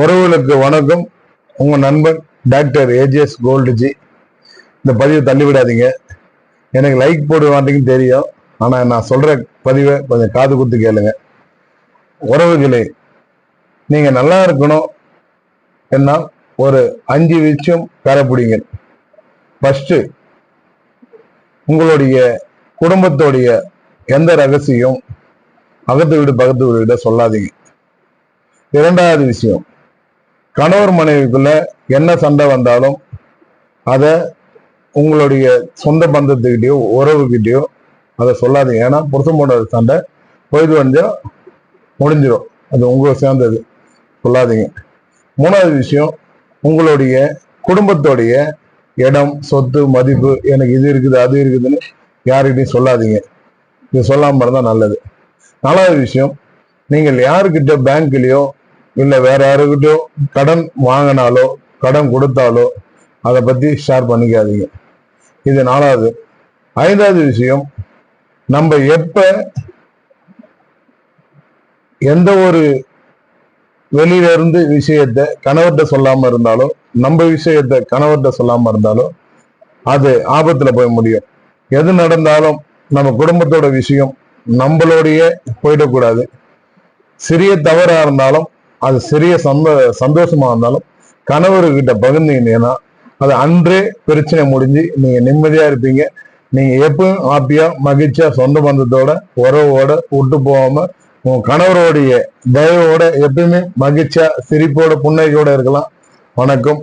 உறவுகளுக்கு வணக்கம். உங்க நண்பன் டாக்டர் ஏஜிஎஸ் கோல்டுஜி. இந்த பதிவை தள்ளி விடாதீங்க எனக்கு லைக் போட மாட்டேங்குன்னு தெரியும். ஆனால் நான் சொல்ற பதிவை கொஞ்சம் காது குத்து கேளுங்க. உறவுகளே நீங்க நல்லா இருக்கணும் என்ன ஒரு அஞ்சு விஷயம் கடைப்பிடிங்க ஃபஸ்ட்டு உங்களுடைய குடும்பத்தோடைய எந்த ரகசியம்? அகத்து வீடு பக்கத்து வீடு சொல்லாதீங்க. இரண்டாவது விஷயம் கணவர் மனைவிக்குள்ள என்ன சண்டை வந்தாலும் அதை உங்களுடைய சொந்த பந்தத்துக்கிட்டயோ உறவுகிட்டயோ அதை சொல்லாதீங்க. ஏன்னா புருஷன் போட சண்டை போயிட்டு வந்தா முடிஞ்சிடும். அது உங்களை சேர்ந்தது. சொல்லாதீங்க. மூணாவது விஷயம் உங்களுடைய குடும்பத்தோடைய இடம் சொத்து மதிப்பு எனக்கு இது இருக்குது அது இருக்குதுன்னு யாருக்கிட்டையும் சொல்லாதீங்க. இது சொல்லாமல் இருந்தால் நல்லது. நாலாவது விஷயம் நீங்கள் யாருக்கிட்ட பேங்க்லேயோ இல்லை வேற யாருக்கிட்டயோ கடன் வாங்கினாலோ கடன் கொடுத்தாலோ அதை பத்தி ஷேர் பண்ணிக்காதீங்க. இது நாலாவது. ஐந்தாவது விஷயம் நம்ம எப்ப எந்த ஒரு வெளியில இருந்து விஷயத்த கணவர்கிட்ட சொல்லாம இருந்தாலும் நம்ம விஷயத்த கணவர்கிட்ட சொல்லாம இருந்தாலும் அது ஆபத்துல போய் முடியும். எது நடந்தாலும் நம்ம குடும்பத்தோட விஷயம் நம்மளோடைய போயிடக்கூடாது. சிறிய தவறா இருந்தாலும் அது சிறிய சந்த சந்தோஷமா இருந்தாலும் கணவர்கிட்ட பகிர்ந்தீங்கன்னா அது அன்றே பிரச்சனை முடிஞ்சு நீங்க நிம்மதியா இருப்பீங்க. நீங்க எப்பவும் ஹாப்பியா மகிழ்ச்சியா சொந்த பந்தத்தோட உறவோட விட்டு போகாம உங்க கணவருடைய தயவோட எப்பயுமே மகிழ்ச்சியா சிரிப்போட புன்னகையோட இருக்கலாம். வணக்கம்.